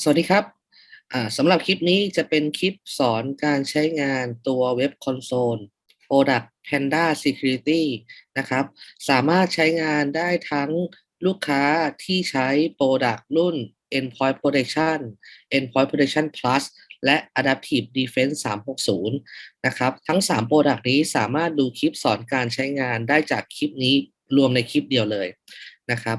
สวัสดีครับสำหรับคลิปนี้จะเป็นคลิปสอนการใช้งานตัวเว็บคอนโซล Product Panda Security นะครับ สามารถใช้งานได้ทั้งลูกค้าที่ใช้ Product รุ่น Endpoint Protection Endpoint Protection Plus และ Adaptive Defense 360 นะครับ ทั้ง 3 Product นี้สามารถดูคลิปสอนการใช้งานได้จากคลิปนี้รวมในคลิปเดียวเลยนะครับ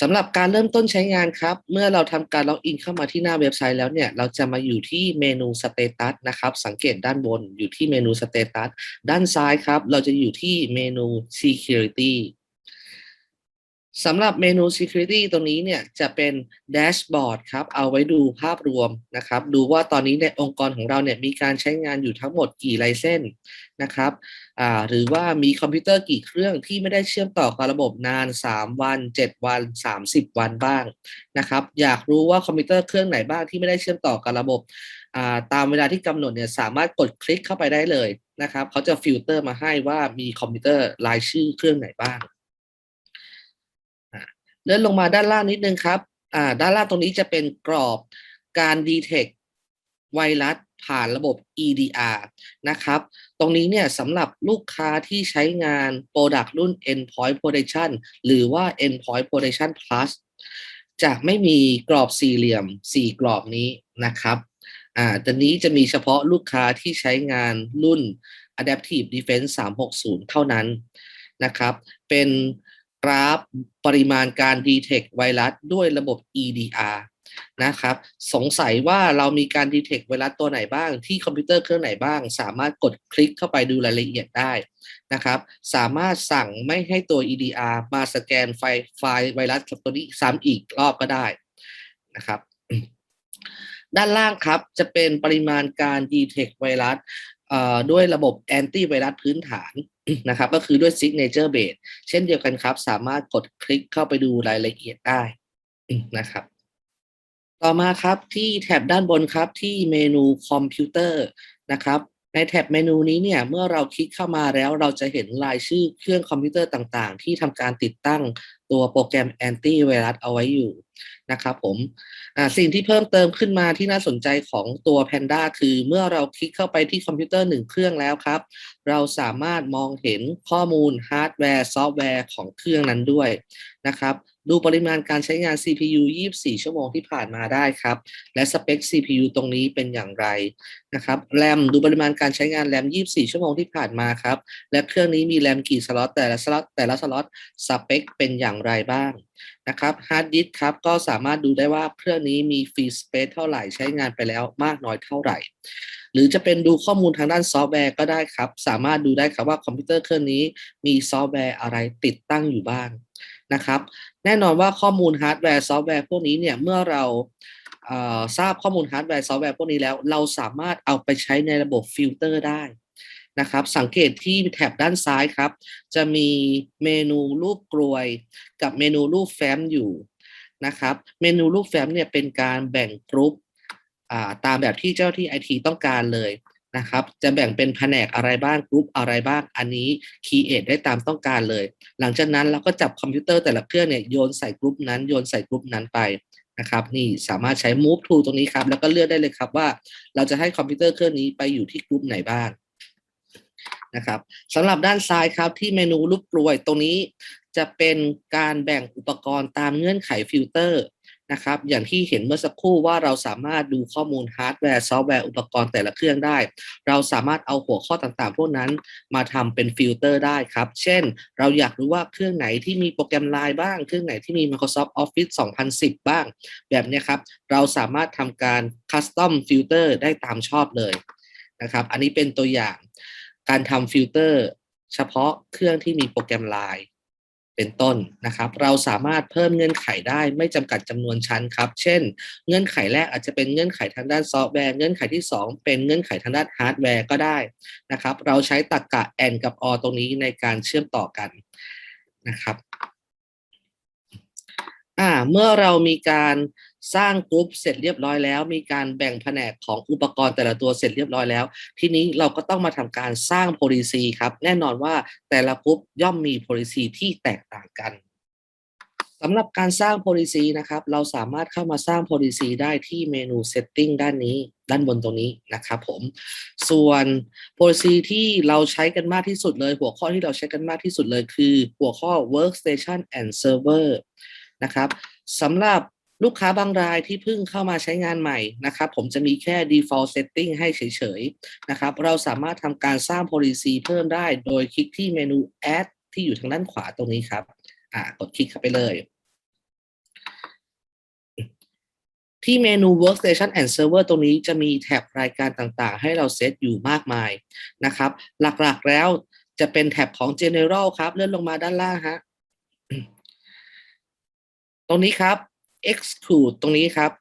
สำหรับการเริ่มต้นใช้งานครับ เมื่อเราทำการล็อกอินเข้ามาที่หน้าเว็บไซต์แล้วเนี่ย เราจะมาอยู่ที่เมนูสเตตัสนะครับ สังเกตด้านบนอยู่ที่เมนูสเตตัสด้านซ้ายครับ เราจะอยู่ที่เมนู Security สำหรับเมนู Security ตรงนี้เนี่ยจะเป็นแดชบอร์ดครับ เอาไว้ดูภาพรวมนะครับ ดูว่าตอนนี้ในองค์กรของเราเนี่ยมีการใช้งานอยู่ทั้งหมดกี่ไลเซนนะครับหรือว่ามีคอมพิวเตอร์กี่เครื่องที่ไม่ได้เชื่อมต่อกับระบบนาน 3 วัน 7 วัน 30 วันบ้างนะครับ อยากรู้ว่าคอมพิวเตอร์เครื่องไหนบ้างที่ไม่ได้เชื่อมต่อกับระบบาตามเวลาที่กำหนดเนี่ยสามารถกดคลิกเข้าไปได้เลยนะครับเขาจะฟิลเตอร์มาให้ว่ามีคอมพิวเตอร์รายชื่อเครื่องไหนบ้าง เลื่อนลงมาด้านล่างนิดนึงครับอ่าด้านล่างตรงนี้จะเป็นกรอบการ detect ไวรัสผ่านระบบ EDR นะครับ ตรงนี้เนี่ยสำหรับลูกค้าที่ใช้งาน Product รุ่น Endpoint Protection หรือว่า Endpoint Protection Plus จะไม่มีกรอบสี่เหลี่ยมสี่กรอบนี้นะครับอ่าตอนนี้จะมีเฉพาะลูกค้าที่ใช้งานรุ่น Adaptive Defense 360 เท่านั้นนะครับ เป็น กราฟปริมาณการ detect ไวรัสด้วยระบบ EDR นะครับ สงสัยว่าเรามีการ detect ไวรัสตัวไหนบ้าง ที่คอมพิวเตอร์เครื่องไหนบ้าง สามารถกดคลิกเข้าไปดูรายละเอียดได้นะครับ สามารถสั่งไม่ให้ตัว EDR มาสแกนไฟล์ไฟล์ไวรัสตัวนี้ซ้ำอีกรอบก็ได้นะครับด้านล่างครับจะเป็นปริมาณการ detect ไวรัสด้วยระบบแอนตี้ไวรัสพื้นฐาน นะครับก็คือด้วย signature base เช่นเดียวกันครับ สามารถกดคลิกเข้าไปดูรายละเอียดได้นะครับ ต่อมาครับที่แถบด้านบนครับที่เมนูคอมพิวเตอร์นะครับในแท็บเมนูนี้เนี่ยเมื่อเราคลิกเข้ามาแล้วเราจะเห็นรายชื่อเครื่องคอมพิวเตอร์ต่างๆ ที่ทำการติดตั้งตัวโปรแกรมแอนตี้ไวรัสเอาไว้อยู่ นะครับผมสิ่งที่เพิ่มเติมขึ้นมาที่น่าสนใจของตัว Panda คือเมื่อเราคลิกเข้าไปที่คอมพิวเตอร์หนึ่งเครื่องแล้วครับ เราสามารถมองเห็นข้อมูลฮาร์ดแวร์ซอฟต์แวร์ของเครื่องนั้นด้วยนะครับดูปริมาณการใช้งาน CPU 24 ชั่วโมงที่ผ่านมาได้ครับ และสเปค CPU ตรงนี้เป็นอย่างไรนะครับแรมดูปริมาณการใช้งานแรม 24 ชั่วโมงที่ผ่านมาครับ และเครื่องนี้มีแรมกี่สล็อตแต่ละสล็อตแต่ละสล็อตสเปคเป็นอย่างไรบ้างนะครับฮาร์ดดิสครับก็สามารถดูได้ว่าเครื่องนี้มีฟรีสเปซเท่าไหร่ใช้งานไปแล้วมากน้อยเท่าไหร่ หรือจะเป็นดูข้อมูลทางด้านซอฟต์แวร์ก็ได้ครับ สามารถดูได้ครับว่าคอมพิวเตอร์เครื่องนี้มีซอฟต์แวร์อะไรติดตั้งอยู่บ้าง นะครับ แน่นอนว่าข้อมูลฮาร์ดแวร์ซอฟต์แวร์พวกนี้เนี่ยเมื่อเราทราบข้อมูลฮาร์ดแวร์ซอฟต์แวร์พวกนี้แล้ว เราสามารถเอาไปใช้ในระบบฟิลเตอร์ได้นะครับ สังเกตที่แถบด้านซ้ายครับ จะมีเมนูรูปกลวย กับเมนูรูปแฟ้มอยู่นะครับ เมนูรูปแฟ้มเนี่ยเป็นการแบ่งกรุ๊ปอ่าตามแบบที่เจ้าที่ไอทีต้องการเลย นะครับ จะแบ่งเป็นแผนกอะไรบ้างกรุ๊ปอะไรบ้าง อันนี้คีเอทได้ตามต้องการเลย หลังจากนั้นเราก็จับคอมพิวเตอร์แต่ละเครื่องเนี่ยโยนใส่กรุ๊ปนั้นโยนใส่กรุ๊ปนั้นไปนะครับนี่สามารถใช้ move to ตรงนี้ครับ แล้วก็เลือกได้เลยครับว่าเราจะให้คอมพิวเตอร์เครื่องนี้ไปอยู่ที่กรุ๊ปไหนบ้างนะครับสำหรับด้านซ้ายครับที่เมนูรูปกลวยตรงนี้จะเป็นการแบ่งอุปกรณ์ตามเงื่อนไขฟิลเตอร์ นะครับ อย่างที่เห็นเมื่อสักครู่ว่าเราสามารถดูข้อมูลฮาร์ดแวร์ซอฟต์แวร์อุปกรณ์แต่ละเครื่องได้ เราสามารถเอาหัวข้อต่างๆ พวกนั้นมาทำเป็นฟิลเตอร์ได้ครับ เช่น เราอยากรู้ว่าเครื่องไหนที่มีโปรแกรมไลน์บ้าง เครื่องไหนที่มี Microsoft Office 2010 บ้าง แบบนี้ครับ เราสามารถทำการคัสตอมฟิลเตอร์ได้ตามชอบเลยนะครับ อันนี้เป็นตัวอย่างการทำฟิลเตอร์เฉพาะเครื่องที่มีโปรแกรมไลน์ เป็นต้นนะครับ เราสามารถเพิ่มเงื่อนไขได้ไม่จำกัดจำนวนชั้นครับ เช่น เงื่อนไขแรกอาจจะเป็นเงื่อนไขทางด้านซอฟต์แวร์ เงื่อนไขที่ 2 เป็นเงื่อนไขทางด้านฮาร์ดแวร์ก็ได้นะครับ เราใช้ตรรกะ AND กับ OR ตรงนี้ในการเชื่อมต่อกันนะครับอ่าเมื่อเรามีการ สร้างกรุ๊ปเสร็จเรียบร้อยแล้ว มีการแบ่งแผนกของอุปกรณ์แต่ละตัวเสร็จเรียบร้อยแล้ว ทีนี้เราก็ต้องมาทำการสร้าง policy ครับ แน่นอนว่าแต่ละกรุ๊ปย่อมมี policy ที่แตกต่างกันสำหรับการสร้าง policy นะครับ เราสามารถเข้ามาสร้าง policy ได้ที่เมนู setting ด้านนี้ ด้านบนตรงนี้นะครับผม ส่วน policy ที่เราใช้กันมากที่สุดเลย หัวข้อที่เราใช้กันมากที่สุดเลยคือหัวข้อ workstation and server นะครับสำหรับ ลูกค้าบางรายที่เพิ่งเข้ามาใช้งานใหม่นะครับผมจะมีแค่ default setting ให้เฉยๆนะครับเราสามารถทำการสร้าง policy เพิ่มได้โดยคลิกที่เมนู add ที่อยู่ทางด้านขวาตรงนี้ครับอ่ากดคลิกเข้าไปเลย ที่เมนู workstation and server ตรงนี้จะมีแท็บรายการต่างๆ ให้เราเซตอยู่มากมายนะครับ หลักๆแล้วจะเป็นแท็บของ general ครับ เลื่อนลงมาด้านล่างฮะตรงนี้ครับ exclude ตรงนี้ครับ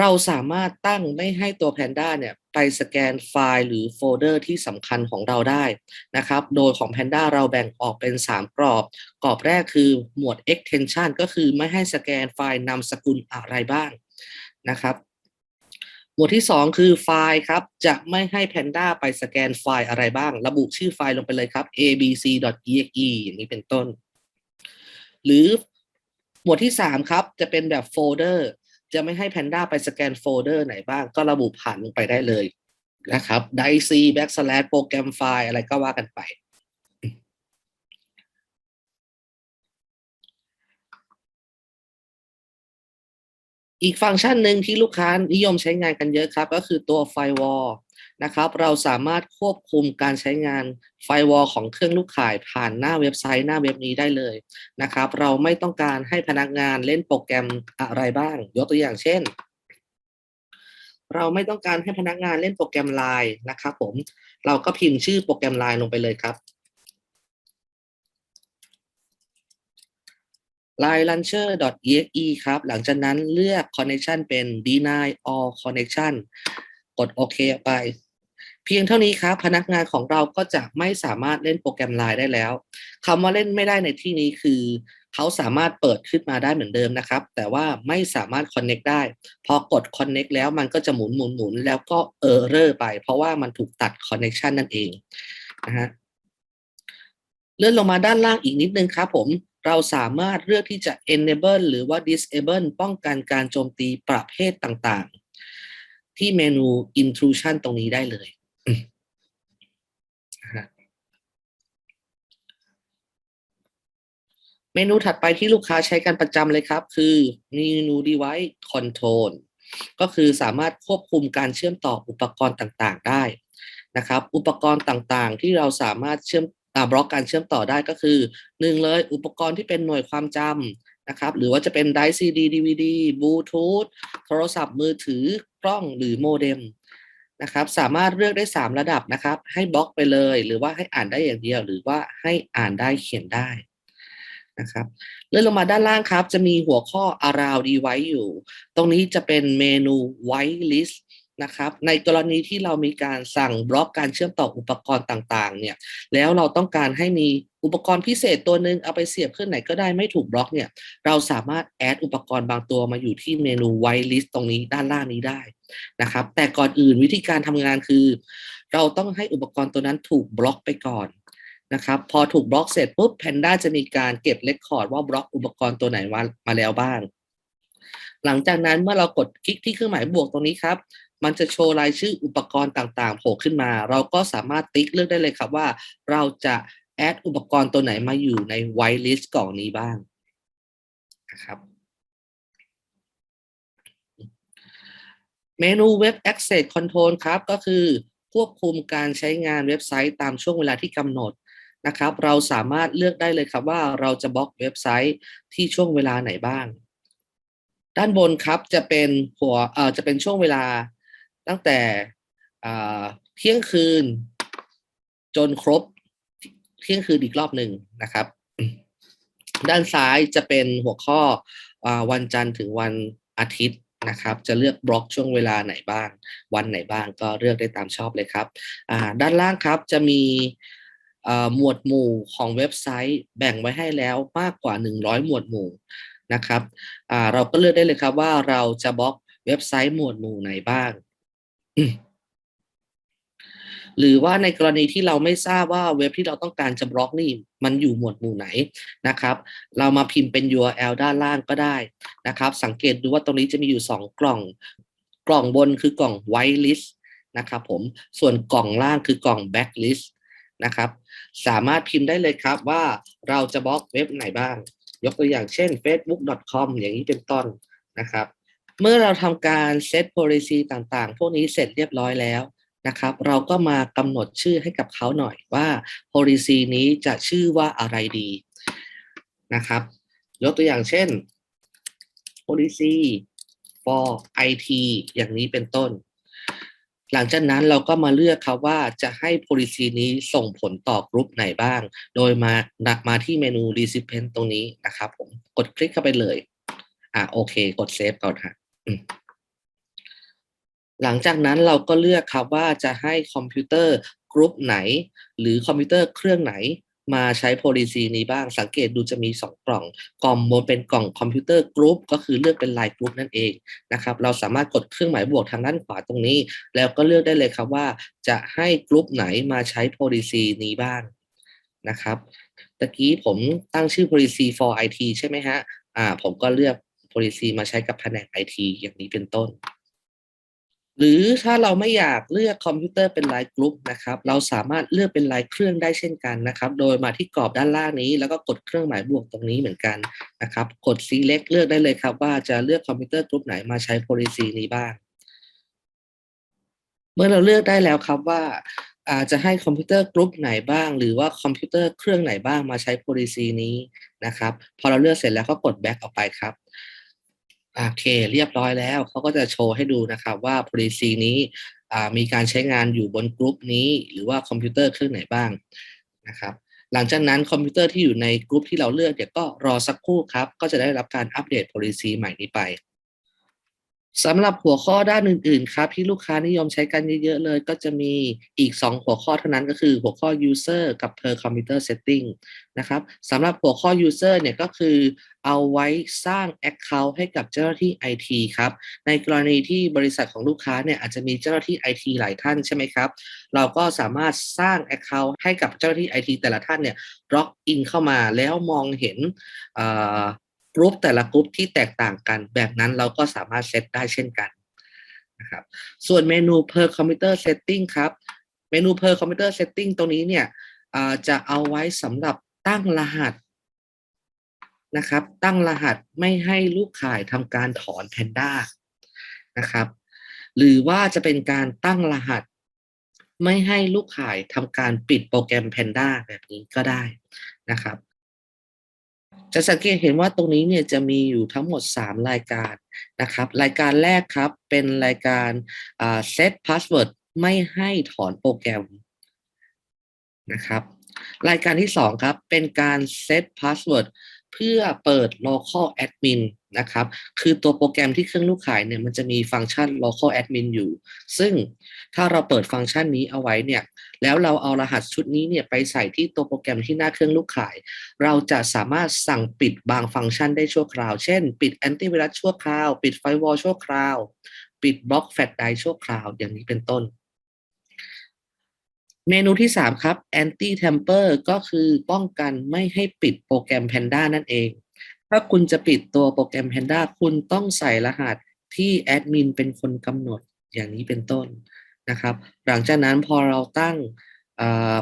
เราสามารถตั้งไม่ให้ตัว Panda เนี่ยไปสแกนไฟล์หรือโฟลเดอร์ที่สำคัญของเราได้นะครับ โดยของ Panda เราแบ่งออกเป็น 3 กรอบ กรอบแรกคือหมวด extension ก็คือไม่ให้สแกนไฟล์นามสกุลอะไรบ้างนะครับหมวดที่ 2 คือไฟล์ครับ จะไม่ให้ Panda ไปสแกนไฟล์อะไรบ้าง ระบุชื่อไฟล์ลงไปเลยครับ abc.exe อย่างนี้เป็นต้น หรือ หมวดที่ 3 ครับ จะเป็นแบบโฟลเดอร์จะไม่ให้ Panda ไปสแกนโฟลเดอร์ไหนบ้าง ก็ระบุผ่านลงไปได้เลยนะครับ d i c backslash โปรแกรมไฟล์อะไรก็ว่ากันไป อีกฟังก์ชันหนึ่งที่ลูกค้านิยมใช้งานกันเยอะครับ ก็คือตัว Firewall นะครับ เราสามารถควบคุมการใช้งาน Firewall ของเครื่องลูกข่ายผ่านหน้าเว็บไซต์หน้าเว็บนี้ได้เลยนะครับ เราไม่ต้องการให้พนักงานเล่นโปรแกรมอะไรบ้าง ยกตัวอย่างเช่น เราไม่ต้องการให้พนักงานเล่นโปรแกรม Line นะครับผมเราก็พิมพ์ชื่อโปรแกรม Line ลงไปเลยครับ line launcher.exe ครับ หลังจากนั้นเลือก connection เป็น deny all connection กดโอเคไป เพียงเท่านี้ครับพนักงานของเราก็จะไม่สามารถเล่นโปรแกรม Line ได้แล้วคำว่าเล่นไม่ได้ในที่นี้คือ เขาสามารถเปิดขึ้นมาได้เหมือนเดิมนะครับ แต่ว่าไม่สามารถ connect ได้ พอกด connect แล้วมันก็จะหมุนหมุนหมุนแล้วก็ error ไป เพราะว่ามันถูกตัด connection นั่นเองนะฮะเลื่อนลงมาด้านล่างอีกนิดนึงครับผมเราสามารถเลือกที่จะ enable หรือว่า disable ป้องกันการโจมตีประเภทต่างๆ ที่เมนู intrusion ตรงนี้ได้เลย เมนูถัดไปที่ลูกค้าใช้กันประจำเลยครับ คือเมนู device control ก็คือสามารถควบคุมการเชื่อมต่ออุปกรณ์ต่างๆ ได้นะครับ อุปกรณ์ต่างๆ ที่เราสามารถเชื่อมบล็อกการเชื่อมต่อได้ก็คือหนึ่งเลยอุปกรณ์ที่เป็นหน่วยความจำนะครับ หรือว่าจะเป็นไดซีดีดีวีดีบลูทูธโทรศัพท์มือถือกล้องหรือโมเด็ม นะครับสามารถเลือกได้ 3 ระดับนะครับ ให้บล็อกไปเลย หรือว่าให้อ่านได้อย่างเดียว หรือว่าให้อ่านได้เขียนได้นะครับเลื่อนลงมาด้านล่างครับ จะมีหัวข้อ around device อยู่ ตรงนี้จะเป็นเมนู white list นะครับในกรณีที่เรามีการสั่งบล็อกการเชื่อมต่ออุปกรณ์ต่างๆเนี่ยแล้วเราต้องการให้มีอุปกรณ์พิเศษตัวหนึ่งเอาไปเสียบเครื่องไหนก็ได้ไม่ถูกบล็อกเนี่ยเราสามารถแอดอุปกรณ์บางตัวมาอยู่ที่เมนู white list ตรงนี้ด้านล่างนี้ได้นะครับแต่ก่อนอื่นวิธีการทำงานคือ เราต้องให้อุปกรณ์ตัวนั้นถูกบล็อกไปก่อนนะครับพอถูกบล็อกเสร็จปุ๊บ Panda จะมีการเก็บเรคคอร์ดว่าบล็อกอุปกรณ์ตัวไหนมามาแล้วบ้างหลังจากนั้นเมื่อเรากดคลิกที่เครื่องหมายบวกตรงนี้ครับ มันจะโชว์รายชื่ออุปกรณ์ต่างๆโผล่ขึ้นมา เราก็สามารถติ๊กเลือกได้เลยครับว่า เราจะแอดอุปกรณ์ตัวไหนมาอยู่ใน white list กล่องนี้บ้างนะครับเมนู Web Access Control ครับ ก็คือควบคุมการใช้งานเว็บไซต์ตามช่วงเวลาที่กำหนดนะครับ เราสามารถเลือกได้เลยครับว่าเราจะบล็อกเว็บไซต์ที่ช่วงเวลาไหนบ้าง ด้านบนครับจะเป็นหัวเอ่อจะเป็นช่วงเวลา ตั้งแต่เที่ยงคืนจนครบเที่ยงคืนอีกรอบหนึ่งนะครับ ด้านซ้ายจะเป็นหัวข้ออวันจันทร์ถึงวันอาทิตย์นะครับ จะเลือกบล็อกช่วงเวลาไหนบ้าง วันไหนบ้างก็เลือกได้ตามชอบเลยครับ ด้านล่างครับจะมีหมวดหมู่ของเว็บไซต์แบ่งไว้ให้แล้วมากกว่า 100 หมวดหมู่นะครับเราก็เลือกได้เลยครับว่าเราจะบล็อกเว็บไซต์หมวดหมู่ไหนบ้าง หรือว่าในกรณีที่เราไม่ทราบว่าเว็บที่เราต้องการจะบล็อกนี่มันอยู่หมวดหมู่ไหนนะครับ เรามาพิมพ์เป็น URL ด้านล่างก็ได้นะครับ สังเกตดูว่าตรงนี้จะมีอยู่ 2 กล่อง กล่องบนคือกล่อง whitelist นะครับผมส่วนกล่องล่างคือกล่อง back list นะครับ สามารถพิมพ์ได้เลยครับว่าเราจะบล็อกเว็บไหนบ้าง ยกตัวอย่างเช่น facebook.com อย่างนี้เป็นต้นนะครับ เมื่อเราทำการ set policy ต่างๆ พวกนี้เสร็จเรียบร้อยแล้วนะครับ เราก็มากำหนดชื่อให้กับเขาหน่อยว่า policy นี้จะชื่อว่าอะไรดีนะครับ ยกตัวอย่างเช่น policy for IT อย่างนี้เป็นต้น หลังจากนั้นเราก็มาเลือกครับว่าจะให้ policy นี้ส่งผลต่อกรุ๊ปไหนบ้าง โดยมามาที่เมนู recipient ตรงนี้นะครับผม กดคลิกเข้าไปเลย อะโอเค กดเซฟก่อนฮะ หลังจากนั้นเราก็เลือกครับว่าจะให้คอมพิวเตอร์กรุ๊ปไหน หรือคอมพิวเตอร์เครื่องไหนมาใช้ policy นี้บ้างสังเกตดูจะมี 2 กล่อง กล่องบนเป็นกล่องคอมพิวเตอร์กรุ๊ปก็คือเลือกเป็นลายกรุ๊ปนั่นเองนะครับเราสามารถกดเครื่องหมายบวกทางด้านขวาตรงนี้ แล้วก็เลือกได้เลยครับว่า จะให้กรุ๊ปไหนมาใช้ policy นี้บ้างนะครับตะกี้ผมตั้งชื่อ policy for IT ใช่ไหมฮะอ่าผมก็เลือก policy มาใช้กับแผนก IT อย่างนี้เป็นต้น หรือถ้าเราไม่อยากเลือกคอมพิวเตอร์เป็นรายกลุ่มนะครับ เราสามารถเลือกเป็นรายเครื่องได้เช่นกันนะครับ โดยมาที่กรอบด้านล่างนี้ แล้วก็กดเครื่องหมายบวกตรงนี้เหมือนกันนะครับ กด select เลือกได้เลยครับว่าจะเลือกคอมพิวเตอร์กลุ่มไหนมาใช้ policy นี้บ้าง เมื่อเราเลือกได้แล้วครับว่าอาจจะให้คอมพิวเตอร์กลุ่มไหนบ้าง หรือว่าคอมพิวเตอร์เครื่องไหนบ้างมาใช้ policy นี้นะครับ พอเราเลือกเสร็จแล้วก็กด back ออกไปครับ โอเคเรียบร้อยแล้วเขาก็จะโชว์ให้ดูนะครับว่า policy นี้มีการใช้งานอยู่บนกลุ่มนี้ หรือว่าคอมพิวเตอร์เครื่องไหนบ้างนะครับหลังจากนั้นคอมพิวเตอร์ที่อยู่ในกลุ่มที่เราเลือกเดี๋ยวก็รอสักครู่ครับ ก็จะได้รับการอัปเดต policy ใหม่นี้ไป สำหรับหัวข้อด้านอื่นๆ ครับ ที่ลูกค้านิยมใช้กันเยอะๆเลย ก็จะมีอีก 2 หัวข้อเท่านั้นก็คือหัวข้อ user กับ per computer setting นะครับสำหรับหัวข้อ user เนี่ยก็คือเอาไว้สร้าง account ให้กับเจ้าหน้าที่ IT ครับ ในกรณีที่บริษัทของลูกค้าเนี่ยอาจจะมีเจ้าหน้าที่ IT หลายท่านใช่ไหมครับ เราก็สามารถสร้าง account ให้กับเจ้าหน้าที่ IT แต่ละท่านเนี่ยล็อกอินเข้ามาแล้วมองเห็น กรุ๊ปแต่ละกรุ๊ปที่แตกต่างกัน แบบนั้นเราก็สามารถเซตได้เช่นกันนะครับส่วนเมนู per computer setting ครับ เมนู per computer setting ตรงนี้เนี่ยจะเอาไว้สำหรับตั้งรหัสนะครับ ตั้งรหัสไม่ให้ลูกข่ายทำการถอน Panda นะครับหรือว่าจะเป็นการตั้งรหัส ไม่ให้ลูกข่ายทำการปิดโปรแกรม Panda แบบนี้ก็ได้นะครับ จะสังเกตเห็นว่าตรงนี้เนี่ยจะมีอยู่ทั้งหมด 3 รายการนะครับ รายการแรกครับเป็นรายการเซตพาสเวิร์ดไม่ให้ถอนโปรแกรมนะครับ รายการที่ 2 ครับเป็นการเซตพาส เพื่อเปิด local admin นะครับ คือตัวโปรแกรมที่เครื่องลูกขายเนี่ยมันจะมีฟังก์ชัน local admin อยู่ ซึ่งถ้าเราเปิดฟังก์ชันนี้เอาไว้เนี่ย แล้วเราเอารหัสชุดนี้เนี่ยไปใส่ที่ตัวโปรแกรมที่หน้าเครื่องลูกขาย เราจะสามารถสั่งปิดบางฟังก์ชันได้ชั่วคราว เช่น ปิดแอนตี้ไวรัสชั่วคราว ปิดไฟวอลชั่วคราว ปิดบล็อกแฟลชไดชั่วคราว อย่างนี้เป็นต้น เมนูที่ 3 ครับ anti tamper ก็คือป้องกันไม่ให้ปิดโปรแกรม Panda นั่นเอง ถ้าคุณจะปิดตัวโปรแกรม Panda คุณต้องใส่รหัสที่แอดมินเป็นคนกำหนดอย่างนี้เป็นต้นนะครับ หลังจากนั้นพอเราตั้ง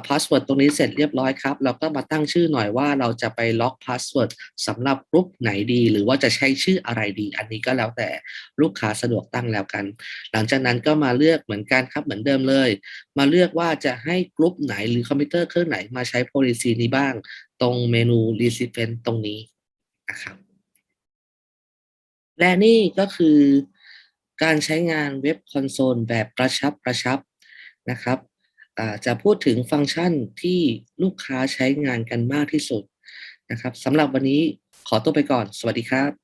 พาสเวิร์ดตรงนี้เสร็จเรียบร้อยครับ เราก็มาตั้งชื่อหน่อยว่าเราจะไปล็อกพาสเวิร์ดสำหรับกลุ่มไหนดี หรือว่าจะใช้ชื่ออะไรดี อันนี้ก็แล้วแต่ลูกค้าสะดวกตั้งแล้วกัน หลังจากนั้นก็มาเลือกเหมือนกันครับเหมือนเดิมเลย มาเลือกว่าจะให้กลุ่มไหนหรือคอมพิวเตอร์เครื่องไหนมาใช้ policy นี้บ้าง ตรงเมนู recipient ตรงนี้นะครับ และนี่ก็คือการใช้งานเว็บคอนโซลแบบกระชับกระชับนะครับ จะพูดถึงฟังก์ชันที่ลูกค้าใช้งานกันมากที่สุดนะครับสำหรับวันนี้ขอตัวไปก่อน สวัสดีครับ